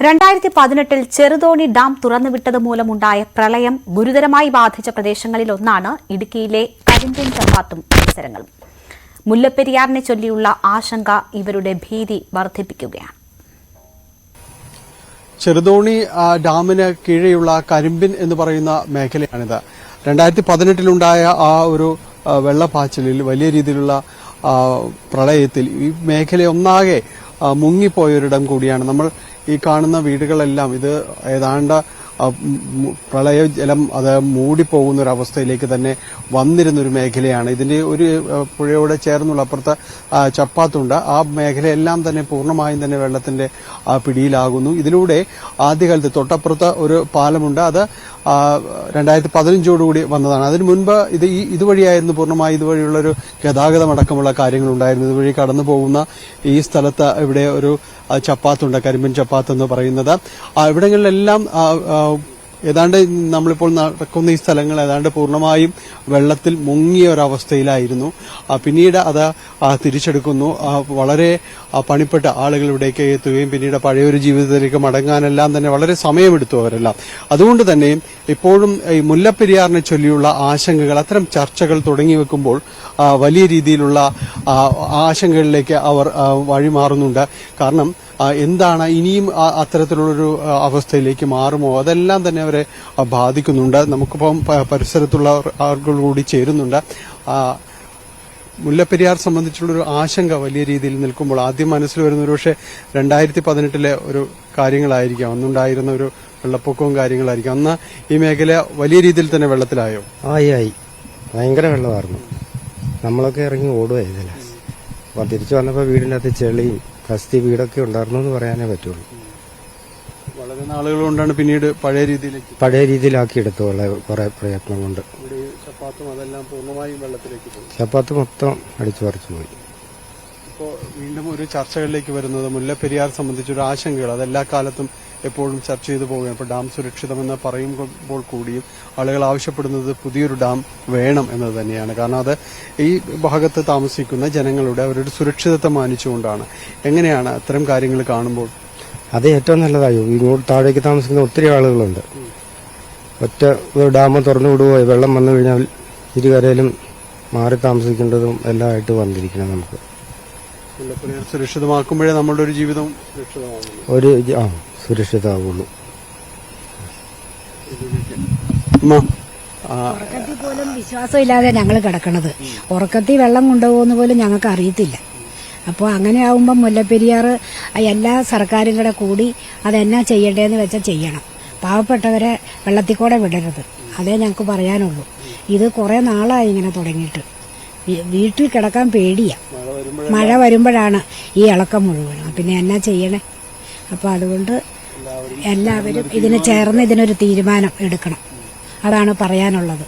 രണ്ടായിരത്തി പതിനെട്ടിൽ ചെറുതോണി ഡാം തുറന്നുവിട്ടത് മൂലമുണ്ടായ പ്രളയം ഗുരുതരമായി ബാധിച്ച പ്രദേശങ്ങളിൽ ഒന്നാണ് ഇടുക്കിയിലെ കരിഞ്ചൻ ചപ്പാത്തും പരിസരങ്ങളും. മുല്ലപ്പെരിയാറിനെ ചൊല്ലിയുള്ള ആശങ്ക ഇവരുടെ ഭീതി വർദ്ധിപ്പിക്കുകയാണ്. ചെറുതോണി ഡാമിന് കീഴെയുള്ള കരിമ്പിൻ എന്ന് പറയുന്ന മേഖലയാണിത്. രണ്ടായിരത്തി പതിനെട്ടിലുണ്ടായ ആ ഒരു വെള്ളപ്പാച്ചിലിൽ വലിയ രീതിയിലുള്ള പ്രളയത്തിൽ ഈ മേഖല ഒന്നാകെ ആ, മുങ്ങിപ്പോയൊരിടം കൂടിയാണ്. നമ്മൾ ഈ കാണുന്ന വീടുകളെല്ലാം ഇത് ഏതാണ്ട് പ്രളയജലം അത് മൂടിപ്പോകുന്ന ഒരു അവസ്ഥയിലേക്ക് തന്നെ വന്നിരുന്ന ഒരു മേഖലയാണ്. ഇതിന്റെ ഒരു പുഴയോടെ ചേർന്നുള്ള അപ്പുറത്ത് ചപ്പാത്തുണ്ട്. ആ മേഖലയെല്ലാം തന്നെ പൂർണമായും തന്നെ വെള്ളത്തിന്റെ പിടിയിലാകുന്നു. ഇതിലൂടെ ആദ്യകാലത്ത് തൊട്ടപ്പുറത്ത് ഒരു പാലമുണ്ട്. അത് രണ്ടായിരത്തി പതിനഞ്ചോടുകൂടി വന്നതാണ്. അതിനു മുൻപ് ഇത് ഈ ഇതുവഴിയായിരുന്നു പൂർണമായി ഇതുവഴിയുള്ള ഒരു ഗതാഗതം അടക്കമുള്ള കാര്യങ്ങൾ ഉണ്ടായിരുന്നു ഇതുവഴി കടന്നു പോകുന്ന ഈ സ്ഥലത്ത് ഇവിടെ ഒരു ചപ്പാത്തുണ്ട്. കരിമ്പിൻ ചപ്പാത്ത് എന്ന് പറയുന്നത് ഇവിടങ്ങളിലെല്ലാം ഏതാണ്ട് നമ്മളിപ്പോൾ നടക്കുന്ന ഈ സ്ഥലങ്ങൾ ഏതാണ്ട് പൂർണമായും വെള്ളത്തിൽ മുങ്ങിയ ഒരവസ്ഥയിലായിരുന്നു. പിന്നീട് അത് തിരിച്ചെടുക്കുന്നു. വളരെ പണിപ്പെട്ട ആളുകൾ ഇവിടേക്ക് എത്തുകയും പിന്നീട് പഴയൊരു ജീവിതത്തിലേക്ക് മടങ്ങാനെല്ലാം തന്നെ വളരെ സമയമെടുത്തു അവരെല്ലാം. അതുകൊണ്ട് തന്നെ ഇപ്പോഴും ഈ മുല്ലപ്പെരിയാറിനെ ചൊല്ലിയുള്ള ആശങ്കകൾ അത്തരം ചർച്ചകൾ തുടങ്ങി വെക്കുമ്പോൾ വലിയ രീതിയിലുള്ള ആശങ്കകളിലേക്ക് അവർ വഴിമാറുന്നുണ്ട്. കാരണം എന്താണ് ഇനിയും അത്തരത്തിലുള്ളൊരു അവസ്ഥയിലേക്ക് മാറുമോ? അതെല്ലാം തന്നെ അവരെ ബാധിക്കുന്നുണ്ട്. നമുക്കിപ്പം പരിസരത്തുള്ള ആളുകൾ കൂടി ചേരുന്നുണ്ട്. മുല്ലപ്പെരിയാർ സംബന്ധിച്ചുള്ളൊരു ആശങ്ക വലിയ രീതിയിൽ നിൽക്കുമ്പോൾ ആദ്യം മനസ്സിൽ വരുന്ന ഒരു പക്ഷേ രണ്ടായിരത്തി പതിനെട്ടിലെ ഒരു കാര്യങ്ങളായിരിക്കാം. അന്നുണ്ടായിരുന്ന ഒരു വെള്ളപ്പൊക്കവും കാര്യങ്ങളായിരിക്കും. അന്ന് ഈ മേഖല വലിയ രീതിയിൽ തന്നെ വെള്ളത്തിലായോ? ആയി ആയി. ഭയങ്കര വെള്ളമായിരുന്നു. നമ്മളൊക്കെ ഇറങ്ങി ഓടുകയായിരുന്നില്ല അപ്പം തിരിച്ചു വന്നപ്പോൾ വീടിന്റെ അകത്ത് ചെളിയും കസ്തി വീടൊക്കെ ഉണ്ടായിരുന്നു എന്ന് പറയാനേ പറ്റുള്ളൂ. വളരെ നാളുകൾ കൊണ്ടാണ് പിന്നീട് പഴയ രീതിയിലേക്ക് പഴയ രീതിയിലാക്കി എടുത്തു വളരെ കുറെ പ്രയത്നം കൊണ്ട് ചപ്പാത്തും അതെല്ലാം പൂർണമായും വെള്ളത്തിലേക്ക് പോയി. ചപ്പാത്ത് മൊത്തം അടിച്ചു പറിച്ചു പോയി. ഇപ്പോൾ വീണ്ടും ഒരു ചർച്ചകളിലേക്ക് വരുന്നത് മുല്ലപ്പെരിയാർ സംബന്ധിച്ചൊരു ആശങ്കകൾ. അതെല്ലാ കാലത്തും എപ്പോഴും ചർച്ച ചെയ്തു പോവുകയാണ്. ഇപ്പോൾ ഡാം സുരക്ഷിതമെന്ന് പറയുമ്പോൾ കൂടിയും ആളുകൾ ആവശ്യപ്പെടുന്നത് പുതിയൊരു ഡാം വേണം എന്നത് തന്നെയാണ്. കാരണം അത് ഈ ഭാഗത്ത് താമസിക്കുന്ന ജനങ്ങളുടെ അവരുടെ സുരക്ഷിതത്വം മാനിച്ചുകൊണ്ടാണ്. എങ്ങനെയാണ് അത്തരം കാര്യങ്ങൾ കാണുമ്പോൾ അത് ഏറ്റവും നല്ലതായി. ഇങ്ങോട്ട് താഴേക്ക് താമസിക്കുന്ന ഒത്തിരി ആളുകളുണ്ട്. ഒറ്റ ഒരു ഡാം തുറന്നു വിടുവോ? വെള്ളം വന്നു കഴിഞ്ഞാൽ ഇരുകരയിലും മാറി താമസിക്കേണ്ടതും എല്ലാം ആയിട്ട് വന്നിരിക്കണം നമുക്ക്. സുരക്ഷിതമാക്കുമ്പോഴേ നമ്മളുടെ ഒരു ജീവിതം ഒരു ആ സുരക്ഷിതമാവുള്ളൂ. ഉറക്കത്തിൽ പോലും വിശ്വാസമില്ലാതെ ഞങ്ങൾ കിടക്കണത്. ഉറക്കത്തിൽ വെള്ളം കൊണ്ടുപോകുന്ന പോലും ഞങ്ങൾക്ക് അറിയത്തില്ല. അപ്പോൾ അങ്ങനെ ആവുമ്പോൾ മുല്ലപ്പെരിയാർ എല്ലാ സർക്കാരും കൂടെ കൂടി അതെന്നാ ചെയ്യേണ്ടതെന്ന് വെച്ചാൽ ചെയ്യണം. പാവപ്പെട്ടവരെ വെള്ളത്തിൽ കൂടെ വിടരുത്. അതേ ഞങ്ങൾക്ക് പറയാനുള്ളൂ. ഇത് കുറേ നാളായി ഇങ്ങനെ തുടങ്ങിയിട്ട്. വീട്ടിൽ കിടക്കാൻ പേടിയാ. മഴ വരുമ്പോഴാണ് ഈ ഇളക്കം മുഴുവൻ. പിന്നെ എന്നാ ചെയ്യണേ? അപ്പോൾ അതുകൊണ്ട് എല്ലാവരും ഇതിന് ചേർന്ന് ഇതിനൊരു തീരുമാനം എടുക്കണം. അതാണ് പറയാനുള്ളത്.